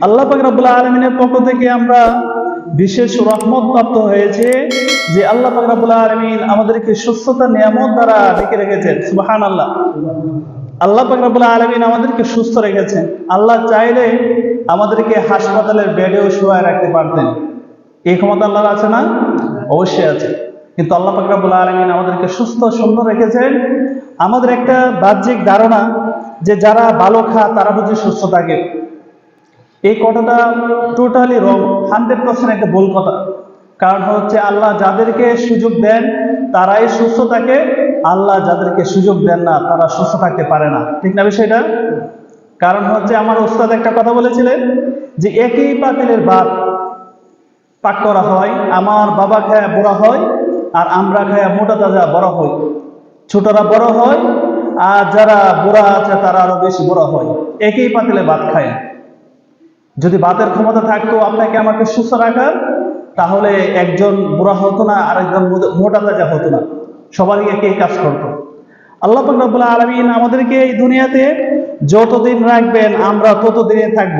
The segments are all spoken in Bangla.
আল্লাহ পাক রাব্বুল আলামিনের পক্ষ থেকে আমরা বিশেষ রহমত প্রাপ্ত হয়েছে যে আল্লাহ আলামিন আমাদেরকে সুস্থতা, নিয়ামত দ্বারা রেখে রেখেছেন। সুবহানাল্লাহ। আল্লাহ রাব্বুল আলামিন আমাদেরকে সুস্থ রেখেছেন। আল্লাহ চাইলে আমাদেরকে হাসপাতালের বেডেও শুয়ে রাখতে পারতেন। এই ক্ষমতা আল্লাহর আছে না? অবশ্যই আছে। কিন্তু আল্লাহ পাক রাব্বুল আলামিন আমাদেরকে সুস্থ, সুন্দর রেখেছেন। আমাদের একটা বাহ্যিক ধারণা যে যারা ভালো খা তারা বুঝি সুস্থ থাকে। এই কথাটা টোটালি রং হান্ড্রেড পার্সেন্ট একটা ভুল কথা। কারণ হচ্ছে আল্লাহ যাদেরকে সুযোগ দেন, তারাই সুস্থ থাকে, আল্লাহ যাদেরকে সুযোগ দেন না, তারা সুস্থ থাকতে পারে না। ঠিক না বিষয়টা? কারণ হচ্ছে আমার ওস্তাদ একটা কথা বলেছিলেন যে, একই পাতিলের ভাত পাক করা হয়, আমার বাবা খায় বড় হয়, আর আমরা খায় মোটা তাজা বড় হই। ছোটরা বড় হয়, আর যারা বুড়া আছে তারা আরও বেশি বড় হয়। একই পাতিলে ভাত খায়। যদি বাতের ক্ষমতা থাকতো আপনাকে আমাকে সুস্থ রাখার, তাহলে একজন বুড়া হতো না আর একজন মোটা তাজা হতো না। সবারই একই কাজ করতো। আল্লাহ পাক রব্বুল আলমিন আমাদেরকে এই দুনিয়াতে যতদিন রাখবেন, আমরা ততদিনে থাকব।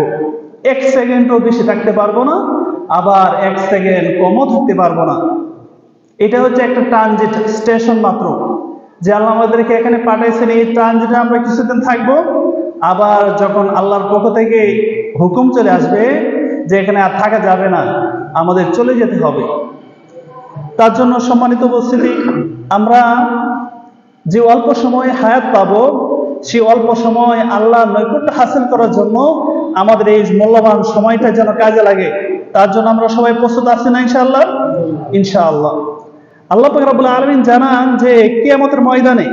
এক সেকেন্ডও বেশি থাকতে পারব না, আবার এক সেকেন্ড কমও থাকতে পারব না। এটা হচ্ছে একটা ট্রানজিট স্টেশন মাত্র, যে আল্লাহ আমাদেরকে এখানে পাঠাইছেন, এই ট্রানজিটে আমরা কিছুদিন থাকব। আবার যখন আল্লাহর পক্ষ থেকে হুকুম চলে আসবে যে এখানে আর থাকা যাবে না, আমাদের চলে যেতে হবে। তার জন্য সম্মানিত উপস্থিতি, আমরা যে অল্প সময় হায়াত পাব সেই অল্প সময় আল্লাহ নৈকট্য হাসিল করার জন্য আমাদের এই মূল্যবান সময়টা যেন কাজে লাগে। তার জন্য আমরা সবাই প্রস্তুত আছি না ইনশাআল্লাহ? ইনশাআল্লাহ। আল্লাহ পাক আলামিন জানান যে কিয়ামতের ময়দানে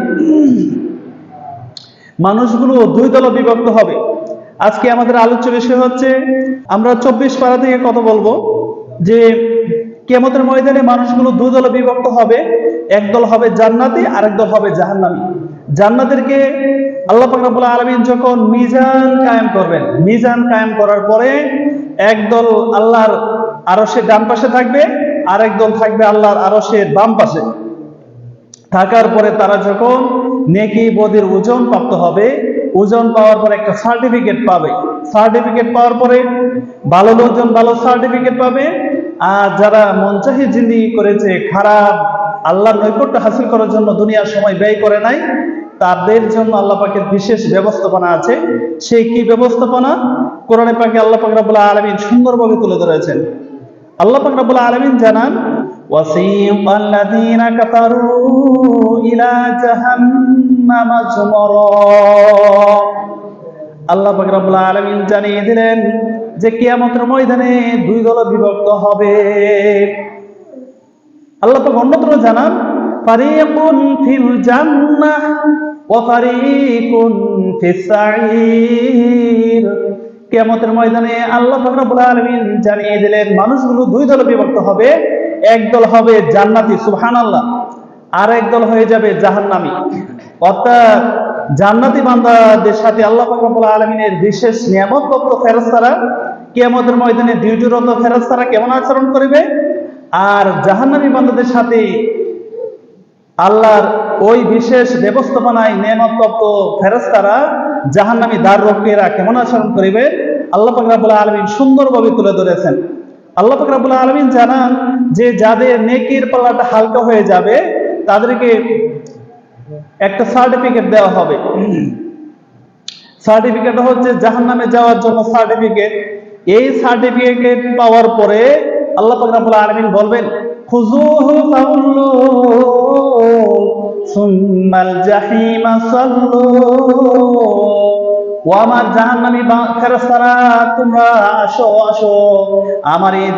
মানুষগুলো দুই দলে বিভক্ত হবে। আজকে আমাদের আলোচ্য বিষয় হচ্ছে, আমরা চব্বিশ পাড়া থেকে কথা বলব যে কেমতের ময়দানে মানুষগুলো দুই দলে বিভক্ত হবে। একদল হবে জান্নাতি আর একদল হবে জাহান্নামী। জান্নাতেরকে আল্লাহ পাক রাব্বুল আলামিন যখন মিজান কায়েম করবেন, মিজান কায়েম করার পরে একদল আল্লাহর আরশের ডান পাশে থাকবে আর একদল থাকবে আল্লাহর আরসের বাম পাশে। থাকার পরে তারা যখন নেকি বদির ওজন প্রাপ্ত হবে। ওজন পাওয়ার পরে একটা সার্টিফিকেট পাবে। সার্টিফিকেট পাওয়ার পরে ভালো লোকজন ভালো সার্টিফিকেট পাবে। আর যারা মঞ্চাহি জিন্দিগি করেছে, খারাপ, আল্লাহর নৈকট্য হাসিল করার জন্য দুনিয়ার সময় ব্যয় করে নাই, তাদের জন্য আল্লাহ পাকের বিশেষ ব্যবস্থাপনা আছে। সেই কি ব্যবস্থাপনা? কোরআনে পাকে আল্লাহ পাক রাব্বুল আলামিন সুন্দরভাবে তুলে ধরেছেন। আল্লাহ পাক রাব্বুল আলামিন জানান وسيق الذين كفروا إلى جهنم زمرا আল্লাহ পাক রব্বুল আলামিন জানিয়ে দিলেন যে কিয়ামতের ময়দানে দুই দল বিভক্ত হবে আল্লাহ পাক অন্যত্র জানান ফারিকুন ফিল জান্নাহ ওয়া ফারিকুন ফিস সাঈর কিয়ামতের ময়দানে আল্লাহ পাক রব্বুল আলামিন জানিয়ে দিলেন মানুষগুলো দুই দলে বিভক্ত হবে এক দল হবে জান্নাতি, সুবহানাল্লাহ। আর এক দল হয়ে যাবে জাহান্নামী। অর্থাৎ জান্নাতি বান্দাদের সাথে আল্লাহ রব্বুল আলামিনের বিশেষ নিয়ামতপ্রাপ্ত ফেরেশতারা কিয়ামতের ময়দানে ডিউটিরত ফেরেশতারা কেমন আচরণ করবে? আর জাহান্নামী বান্দাদের সাথে আল্লাহর ওই বিশেষ ব্যবস্থাপনায় নিয়ামতপ্রাপ্ত ফেরেশতারা জাহান্নামী দ্বার রক্ষীরা কেমন আচরণ করিবে? আল্লাহ পাক রব্বুল আলামিন সুন্দরভাবে তুলে ধরেছেন। আল্লাহ পাক রব্বুল আলামিন জানান যে যাদের নেকির পাল্লাটা হালকা হয়ে যাবে, তাদেরকে একটা সার্টিফিকেট দেওয়া হবে। সার্টিফিকেট হচ্ছে জাহান্নামে যাওয়ার জন্য সার্টিফিকেট এই সার্টিফিকেট পাওয়ার পরে আল্লাহ পাক রব্বুল আলামিন বলবেন খুজুহু সুম্মাল জাহিমা সাল্লু। ও আমার জাহান্নামী তোমরা আসো আসো। আমার এই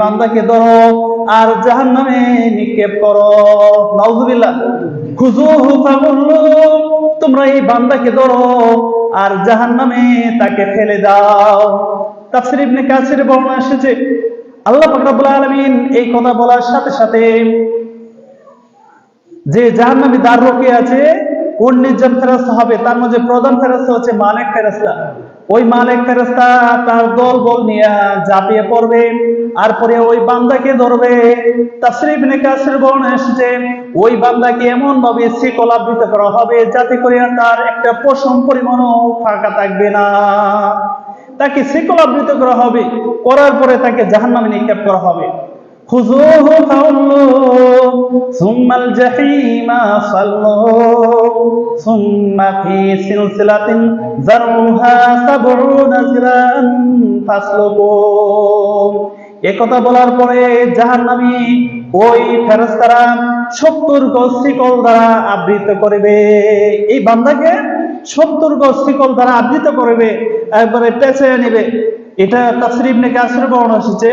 বান্দাকে ধরো আর জাহান্নামে নিক্ষেপ করো। তোমরা এই বান্দাকে ধরো আর জাহান্নামে তাকে ফেলে দাও। তাফসীর ইবনে কাসির বর্ণনা এসেছে। আল্লাহ পাক রব্বুল আলামিন এই কথা বলার সাথে সাথে যে জাহান্নামী দ্বার রোকে আছে উনিশ জন ফেরস্তা হবে? তার মধ্যে প্রধান ফেরস্তা হচ্ছে মালিক ফেরস্তা। ওই মালিক ফেরস্তা তার দল বল নিয়ে ঝাঁপিয়ে পড়বে, আর পরে ওই বান্দাকে ধরবে। তাসরিফ নেকাসের বর্ণ এসেছে ওই বান্দাকে এমন ভাবে শিকলাবৃত করা হবে যাতে করে তার একটা পশম পরিমাণও ফাঁকা থাকবে না। তাকে শিকল আবৃত করা হবে, করার পরে তাকে জাহান্নামে নিক্ষেপ করা হবে। খুজুহু ফাউল্লুহ সুম্মাল জাহিমা সাল্লুহ সুম্মা ফি সিলসিলাতিন যারউহা সাবউনা জিরান ফাসলুকুহ একথা বলার পরে জাহান্নামী ওই ফেরেশতারা 70 গজ শিকল দ্বারা আবৃত করবে। এই বান্দাকে 70 গজ শিকল দ্বারা আবৃত করবে, একবারে পেঁচে নেবে। এটা তাসরিব নাকি আসরে বর্ণ এসেছে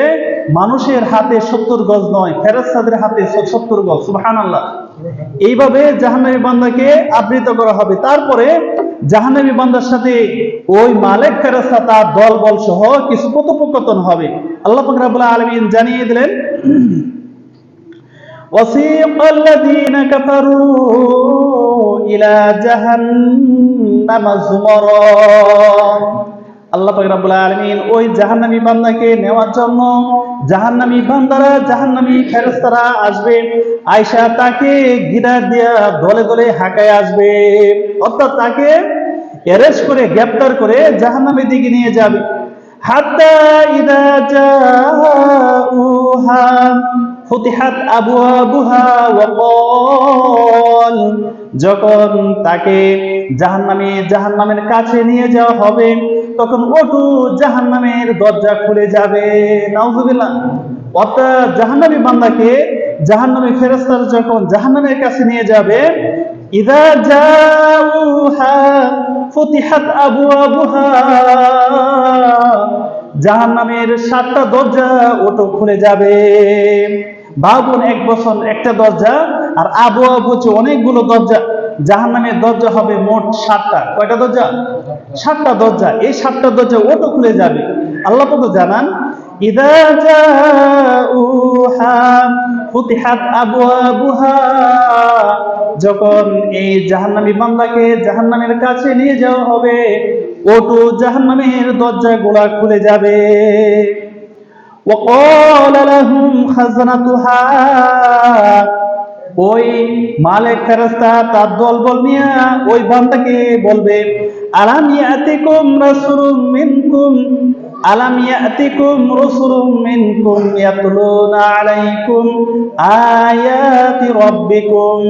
মানুষের হাতে 70 গজ নয় ফেরেশতাদের হাতে 70 গজ সুবহানাল্লাহ এইভাবে জাহান্নামী বান্দাকে আবৃত করা হবে তারপরে জাহান্নামী বান্দার সাথে ওই মালিক ফেরেশতা তার দল বল সহ কিছু কথোপকথন হবে আল্লাহ পাক রাব্বুল আলামিন জানিয়ে দিলেন وسيق الذين كفروا إلى جهنم زمرا আল্লাহ পাক রব্বুল আলামিন ওই জাহান্নামী বান্দাকে নেওয়ার জন্য জাহান্নামী বান্দারা জাহান্নামী ফেরস্তারা আসবে। আয়েশা তাকে গিরা দিয়া দলে দলে হাঁকায় আসবে। অর্থাৎ তাকে অ্যারেস্ট করে গ্রেফতার করে জাহান্নামের দিকে নিয়ে যাবে। হাত্তা ইদা ফুতিহাত আবওয়াবুহা ওয়া ক্বাল, যখন তাকে জাহান্নামে জাহান্নামের কাছে নিয়ে যাওয়া হবে তখন ওটু জাহান্নামের দরজা খুলে যাবে। নাউজুবিল্লাহ। অর্থাৎ জাহান্নামী বান্দাকে জাহান্নামী ফেরেশতার যখন জাহান্নামের কাছে নিয়ে যাবে, ইদা জাউহা ফুতিহাত আবওয়াবুহা জাহান্নামের সাতটা দরজা ওটো খুলে যাবে। ভাবুন এক বছর একটা দরজা, আর আবু আবু অনেকগুলো দরজা। জাহান্নামের দরজা হবে মোট সাতটা। কয়টা দরজা? সাতটা দরজা এই সাতটা দরজা ওটো খুলে যাবে আল্লাহ কত জানান ইদা জাউহা ফুতিহাত আবওয়াবুহা যখন এই জাহান্নামী বান্দাকে জাহান্নামের কাছে নিয়ে যাওয়া হবে ওটু জাহান্নামের দরজা গোলা খুলে যাবে وقال لهم خزنتها ওই মালিক ফেরেশতা তার দল বল নিয়ে ওই বান্দাকে বলবে, আলাম ইয়াতিকুম রাসূলুম মিনকুম, আলাম ইয়াতিকুম রাসূলুম মিনকুম ইয়াতলুনা আলাইকুম আয়াতি রাব্বিকুম।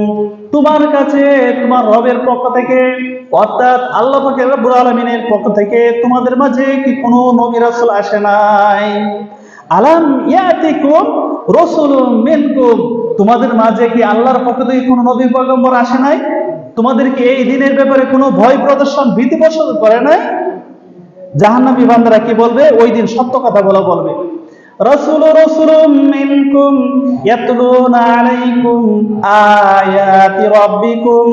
তোমার কাছে, তোমার রবের পক্ষ থেকে, অর্থাৎ আল্লাহ পাকের রব্বুল আলামিনের পক্ষ থেকে তোমাদের মাঝে কি কোনো নবী রাসূল আসে নাই? আলাম ইয়াতিকুম রাসূলুম মিনকুম। তোমাদের মাঝে কি আল্লাহর পক্ষ থেকে কোনো নবী পয়গম্বর আসে নাই? তোমাদেরকে এই দিনের ব্যাপারে কোনো ভয় প্রদর্শন ভীতি প্রদর্শন করে নাই? জাহান্নামী বান্দারা কি বলবে? ওই দিন সত্য কথা বলা বলবে। রাসূল রাসূলুম মিনকুম ইয়াতলুনা আলাইকুম আয়াতি রাব্বিকুম।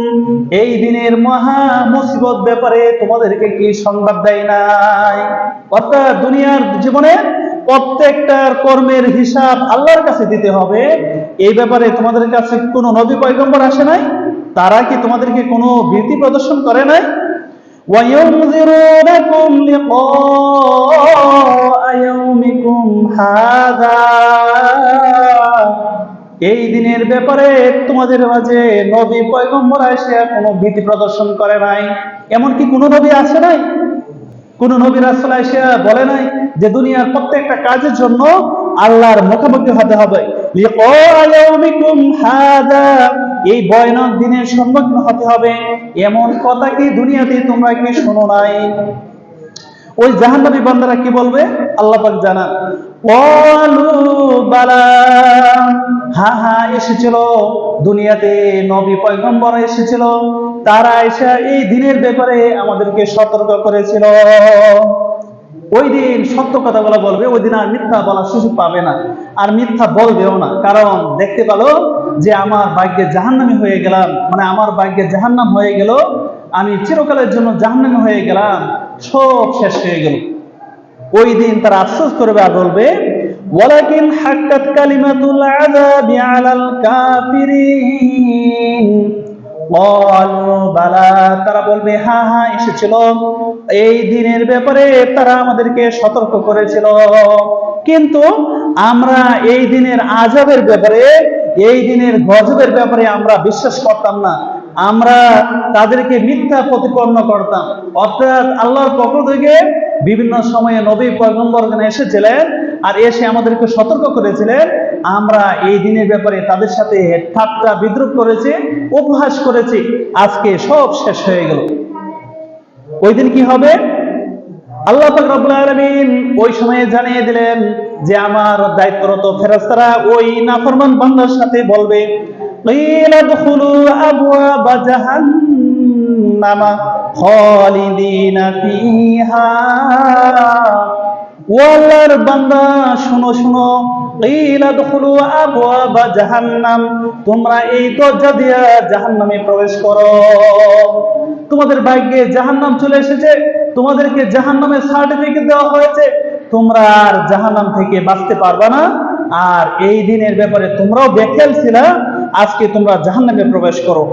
এই দিনের মহা মুসিবত ব্যাপারে তোমাদেরকে কি সংবাদ দেয় নাই? অর্থাৎ দুনিয়ার জীবনে প্রত্যেকটার কর্মের হিসাব আল্লাহর কাছে দিতে হবে। এই ব্যাপারে তোমাদের কাছে কোনো নবী পয়গম্বর আসে নাই? তারা কি তোমাদেরকে কোনো ভীতি প্রদর্শন করে নাই? এই দিনের ব্যাপারে তোমাদের মাঝে নবী পয়গম্বর আসে কোনো ভীতি প্রদর্শন করে নাই? এমনকি কোনো নবী আছে নাই? কোন নবী রাসূল এসে বলে নাই যে দুনিয়ার প্রত্যেকটা কাজের জন্য আল্লাহর মুখোমুখি হতে হবে। এই বয়নক দিনের সম্মুখীন হতে হবে। এমন কথা কি দুনিয়াতে তোমরা কি শোনো নাই? ওই জাহান্নাবী বান্দারা কি বলবে? আল্লাহ পাক জানান বালা হ্যাঁ হ্যাঁ এসেছিল। দুনিয়াতে নবী পয়গম্বর এসেছিল। তারা এসে এই দিনের ব্যাপারে আমাদেরকে সতর্ক করেছিল। ওই দিন সত্য কথা বলা বলবে, ওই দিন আর মিথ্যা বলার সুযোগ পাবে না। আর মিথ্যা বলবেও না। কারণ দেখতে পেল যে আমার ভাগ্যে জাহান্নামি হয়ে গেলাম। মানে আমার ভাগ্যে জাহান্নাম হয়ে গেল। আমি চিরকালের জন্য জাহান্নামি হয়ে গেলাম। সব শেষ হয়ে গেল। ওই দিন তারা আফসোস করবে আর বলবে, ওয়ালাকিন হাক্কাত কালিমাতুল আযাবি আলাল কাফিরিন। তারা বলবে, হা হ্যাঁ এসেছিল। এই দিনের ব্যাপারে তারা আমাদেরকে সতর্ক করেছিল। কিন্তু আমরা এই দিনের আজাবের ব্যাপারে, এই দিনের গজবের ব্যাপারে আমরা বিশ্বাস করতাম না। আমরা তাদেরকে মিথ্যা প্রতিপন্ন করতাম। অর্থাৎ আল্লাহর পক্ষ থেকে বিভিন্ন সময়ে নবী পয়গম্বরগণ এসেছিলেন আর এসে আমাদেরকে সতর্ক করেছিলেন, আমরা এই দিনের ব্যাপারে তাদের সাথে ঠাট্টা বিদ্রুপ করেছি, উপহাস করেছি, আজকে সব শেষ হয়ে গেল। ওই দিন কি হবে? আল্লাহ রব্বুল ওই সময়ে জানিয়ে দিলেন যে, আমার দায়িত্বরত ফেরেশতারা ওই নাফরমান বান্দার সাথে বলবে قيل ادخلوا أبواب جهنم خالدين فيها ওয়াল্লার বান্দা শুনো শুনো قيل ادخلوا أبواب جهنم তোমরা এই দরজা দিয়া জাহান্নামে প্রবেশ করো তোমাদের ভাগ্যে জাহান্নাম চলে এসেছে তোমাদেরকে জাহান্নামের সার্টিফিকেট দেওয়া হয়েছে তোমরা আর জাহান্নাম থেকে বাঁচতে পারবে না আর এই দিনের ব্যাপারে তোমরাও বেখেল ছিলা আজকে তোমরা জাহান্নামে প্রবেশ করো।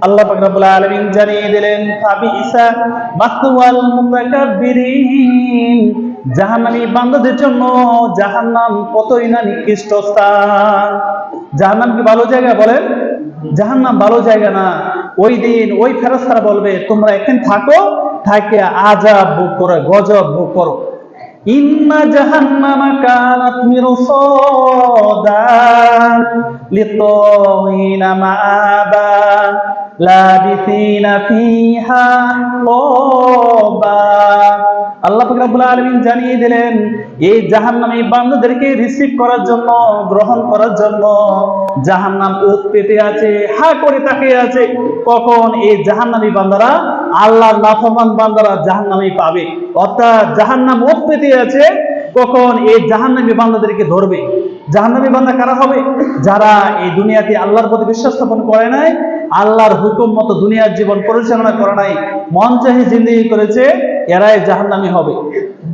আল্লাহ রব্বুল জানিয়ে দিলেন জাহান্নামী বান্দাদের জন্য জাহান্নাম কতই না নিকৃষ্ট স্থান। জাহান্নাম কি ভালো জায়গা বলেন? জাহান্নাম ভালো জায়গা না। ওই দিন ওই ফেরেশতারা বলবে, তোমরা এখানে থাকো থাকে আজাব ভোগ করো, গজব ভোগ করো। ইন্না জাহান্নামা আল্লাহ জানিয়ে দিলেন এই জাহান্নামী বান্দাদেরকে রিসিভ করার জন্য গ্রহণ করার জন্য জাহান্নাম ওত পেতে আছে, হা করে তাকিয়ে আছে। কখন এই জাহান্নামী বান্দারা, আল্লাহর নাফরমান বান্দারা জাহান্নামে পাবে? অর্থাৎ জাহান্নাম ওত পেতে আছে, কখন এই জাহান্নামী বান্দাদেরকে ধরবে? জাহান্নামী বান্দা কারা হবে? যারা এই দুনিয়াতে আল্লাহর প্রতি বিশ্বাস স্থাপন করে নাই, আল্লাহর হুকুম মতো দুনিয়ার জীবন পরিচালনা করে নাই, মন চাহি জিন্দিগি করেছে, এরাই জাহান্নামী হবে।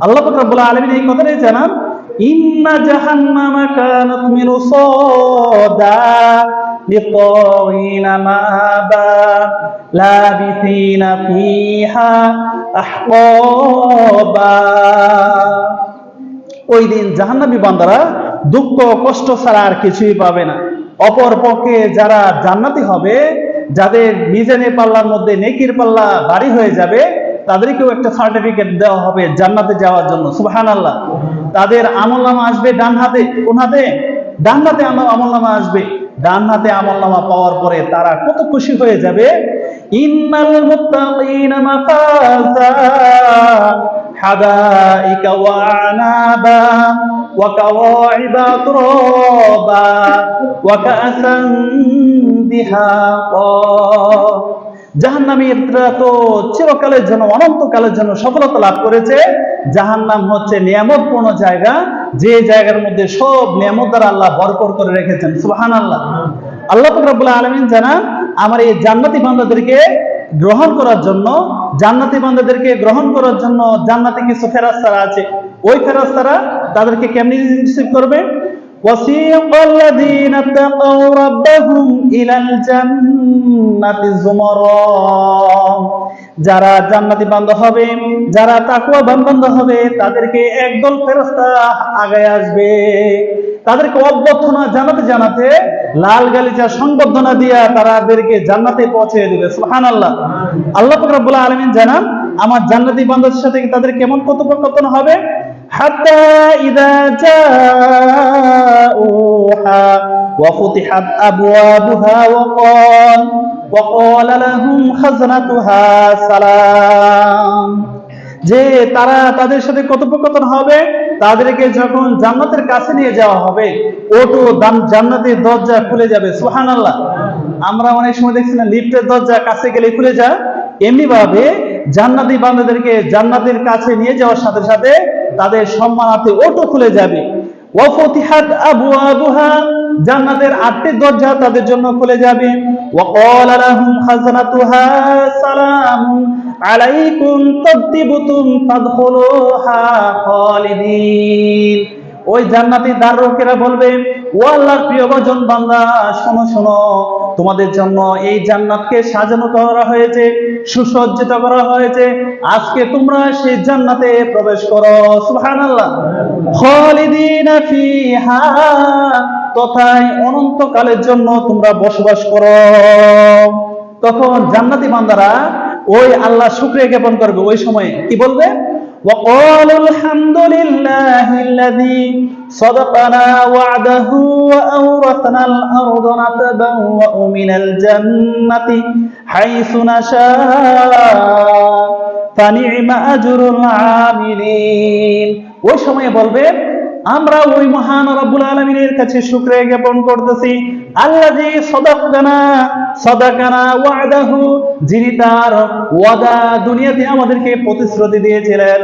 আল্লাহ পাক রব্বুল আলামিন এই কথাটাই জানান ইন্না জাহান্নামা কানাত মিরসাদা লিতাগিনা মাআবা লাবিসিনা ফিহা আহকাবা। ওই দিন জাহান্নামী বান্দারা দুঃখ কষ্ট ছাড়া আর কিছুই পাবে না। অপর পক্ষে যারা জান্নাতি হবে, যাদের মিজানের পাল্লার মধ্যে নেকির পাল্লা বাড়ি হয়ে যাবে, তাদেরকেও একটা সার্টিফিকেট দেওয়া হবে জান্নাতে যাওয়ার জন্য। সুবহান আল্লাহ তাদের আমল নামা আসবে ডান হাতে, কোন হাতে? ডান হাতে আমল নামা আসবে। ডান হাতে আমল নামা পাওয়ার পরে তারা কত খুশি হয়ে যাবে? ইন্নাল মাফাজা ওয়া আনাবা ওয়া তুরাবা ওয়া কাসান জাহান্নামীরা তো চিরকালের জন্য, অনন্তকালের জন্য সফলতা লাভ করেছে। জাহান্নাম হচ্ছে নিয়ামতপূর্ণ জায়গা। যে জায়গার মধ্যে সব নিয়ামত দ্বারা আল্লাহ ভরপুর করে রেখেছেন। সুহান আল্লাহ আল্লাহ রব্বুল্লাহ আলমিন জানান, আমার এই জান্নাতি বান্দাদেরকে গ্রহণ করার জন্য, জান্নাতি বান্দাদেরকে গ্রহণ করার জন্য জান্নাতে কিছু ফেরাস্তারা আছে। ওই ফেরাস্তারা তাদেরকে কেমনি রিসিভ করবে? وسيق الذين اتقوا ربهم إلى الجنة زمرا যারা জান্নাতি বান্ধ হবে যারা তাকুয়া বান্ধ হবে তাদেরকে একদল ফেরস্তা আগায় আসবে তাদেরকে অভ্যর্থনা জানাতে জানাতে লাল গালিচা সংবর্ধনা দিয়া তারাদেরকে জান্নাতে পৌঁছে দিবে সুহান আল্লাহ আল্লাহ ফকরাবুল্লাহ আলমিন জানান আমার জান্নাতি বান্ধবের সাথে তাদের কেমন কথোপকথন হবে حتى إذا جاءوها وفتحت أبوابها وقال وقال لهم خزنتها سلام যে তারা তাদের সাথে কথোপকথন হবে তাদেরকে যখন জান্নাতের কাছে নিয়ে যাওয়া হবে ওটো জান্নাতের দরজা খুলে যাবে সুহান আল্লাহ আমরা অনেক সময় দেখছি না লিফটের দরজা কাছে গেলে খুলে যায় এমনি ভাবে জান্নাতি বান্দাদেরকে জান্নাতের কাছে নিয়ে যাওয়ার সাথে সাথে তাদের সম্মানার্থে ওটো খুলে যাবে। ওয়ফতিহাত আবু আবুহা জান্নাতের আটটি দরজা তাদের জন্য খুলে যাবে। ওয়াকাল লাহুম খাজানাতুহা সালামুন আলাইকুম তাদতিবতুম ফাদখুলুহা খালিদিন। ওই জান্নাতি দারোকেরা বলবে, ও আল্লাহর প্রিয় ভজন বান্দা, শোনো শোনো, তোমাদের জন্য এই জান্নাতকে সাজানো করা হয়েছে, সুসজ্জিত করা হয়েছে। আজকে তোমরা সেই জান্নাতে প্রবেশ করো, সুবহানাল্লাহ। খালিদিনা ফিহা, তথায় অনন্তকালের জন্য তোমরা বসবাস করো। তখন জান্নাতি বান্দারা ওই আল্লাহ শুক্রিয়া জ্ঞাপন করবে ওই সময়ে। কি বলবে? وقالوا الحمد لله الذي صدقنا وعده وأورثنا الأرض نتبوأ من الجنة حيث نشاء فنعم أجر العاملين وش ما يقول আমরা ওই মহান রব্বুল আলমিনের কাছে শুক্রিয়া জ্ঞাপন করতেছি। আল্লাহ যে সদাকানা সদাকানা ওয়াদাহু, যিনি তার ওয়াদা দুনিয়াতে আমাদেরকে প্রতিশ্রুতি দিয়েছিলেন।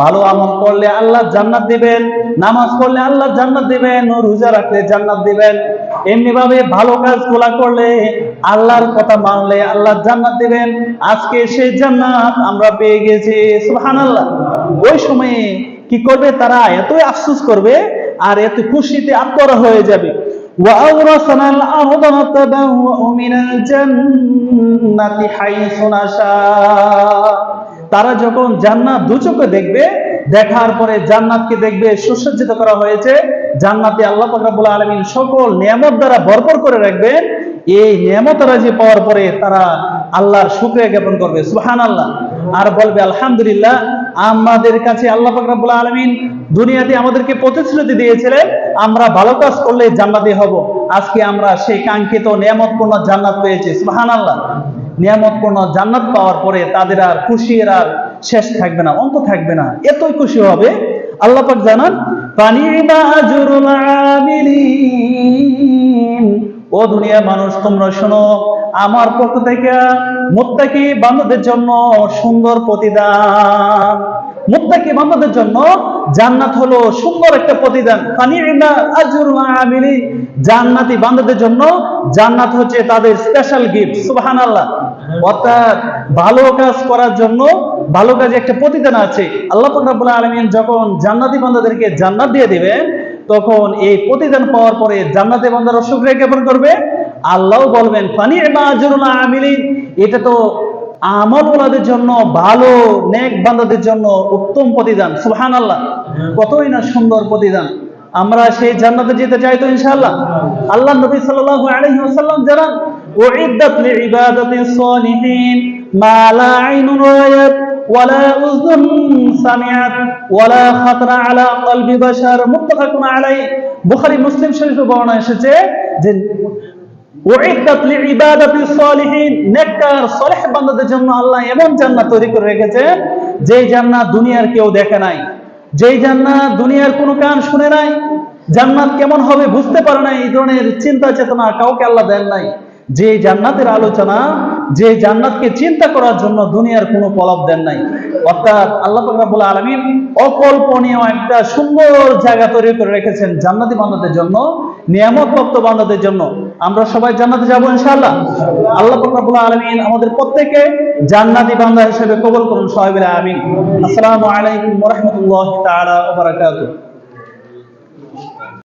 ভালো আমল করলে আল্লাহ জান্নাত দিবেন, নামাজ পড়লে আল্লাহ জান্নাত দিবেন, রোজা রাখলে জান্নাত দিবেন। এমনি ভাবে ভালো কাজগুলা করলে আল্লাহর কথা মানলে আল্লাহ জান্নাত দিবেন। আজকে সেই জান্নাত আমরা পেয়ে গেছি, সুবহানাল্লাহ। ওই সময়ে কি করবে তারা এতই আফসোস করবে আর এত খুশিতে আত্মরা হয়ে যাবে وأورثنا الأرض نتبوأ من الجنة حيث نشاء তারা যখন জান্নাত দু চোখে দেখবে দেখার পরে জান্নাতকে দেখবে সুসজ্জিত করা হয়েছে জান্নাতে আল্লাহ পাক রব্বুল আলামিন সকল নিয়ামত দ্বারা ভরপুর করে রাখবেন এই নিয়ামত রাজি পাওয়ার পরে তারা আল্লাহর শুকরিয়া জ্ঞাপন করবে সুবহানাল্লাহ আর বলবে, আলহামদুলিল্লাহ, আমাদের কাছে আল্লাহ পাক রব্বুল আলামিন দুনিয়াতে আমাদেরকে প্রতিশ্রুতি দিয়েছিলেন, আমরা ভালো কাজ করলে জান্নাতি হব। আজকে আমরা সেই কাঙ্ক্ষিত নিয়ামতপূর্ণ জান্নাত পেয়েছি। সুবহানাল্লাহ। নিয়ামতপূর্ণ জান্নাত পাওয়ার পরে তাদের আর খুশির আর শেষ থাকবে না, অন্ত থাকবে না। এতই খুশি হবে, আল্লাহ পাক জানান আমিলিন। ও দুনিয়ার মানুষ, তোমরা শোনো আমার পক্ষ থেকে মুত্তাকি বান্ধবদের জন্য সুন্দর প্রতিদান। মুত্তাকি বান্ধবদের জন্য জান্নাত হলো সুন্দর একটা প্রতিদান। জান্নাতি বান্ধবদের জন্য জান্নাত হচ্ছে তাদের স্পেশাল গিফট সুবহানাল্লাহ। অর্থাৎ ভালো কাজ করার জন্য ভালো কাজে একটা প্রতিদান আছে। আল্লাহ রব্বুল আলামিন যখন জান্নাতি বান্দাদেরকে জান্নাত দিয়ে দিবেন তখন এই প্রতিদান পাওয়ার পরে জান্নাতি বান্দারা শুকরিয়া জ্ঞাপন করবে। আল্লাহ বলবেন, ফানি আজরুল আমিলিন। এটা তো আমল ওলাদের জন্য, ভালো, নেক বান্দাদের জন্য উত্তম প্রতিদান। সুবহানাল্লাহ। কতই না সুন্দর প্রতিদান। আমরা সেই জান্নাতে যেতে চাই তো ইনশাআল্লাহ। আল্লাহ নবী সাল্লাল্লাহু আলাইহি ওয়াসাল্লাম জানান, উইদ্দাত লিইবাদাতিস সালিহিন মা লা আইনুন রায়াত আলা কলবি বাশার, মুত্তাফাকুন আলাইহি। বুখারী, মুসলিম শরীফে বর্ণনা এসেছে যে জান্নাত দুনিয়ার কেউ দেখে নাই। যেই জান্নাত দুনিয়ার কোনো কান শুনে নাই, জান্নাত কেমন হবে বুঝতে পারে না এই ধরনের চিন্তা চেতনা কাউকে আল্লাহ দেন নাই। যে জান্নাতের আলোচনা যে জান্নাতকে চিন্তা করার জন্য দুনিয়ার কোনো পলব দেন নাই। অর্থাৎ আল্লাহ পাক রাব্বুল আলামিন অকল্পনীয় একটা সুন্দর জায়গা তৈরি করে রেখেছেন জান্নাতি বান্দাদের জন্য নিয়ামত প্রাপ্ত বান্দাদের জন্য। আমরা সবাই জান্নাতে যাব ইনশাআল্লাহ? আল্লাহ পাক আলমিন আমাদের প্রত্যেককে জান্নাতি বান্দা হিসেবে কবল করুন সবাই মিলে, আমিন। আসসালামু আলাইকুম রাহমাতুল্লাহি বারাকাতুহু।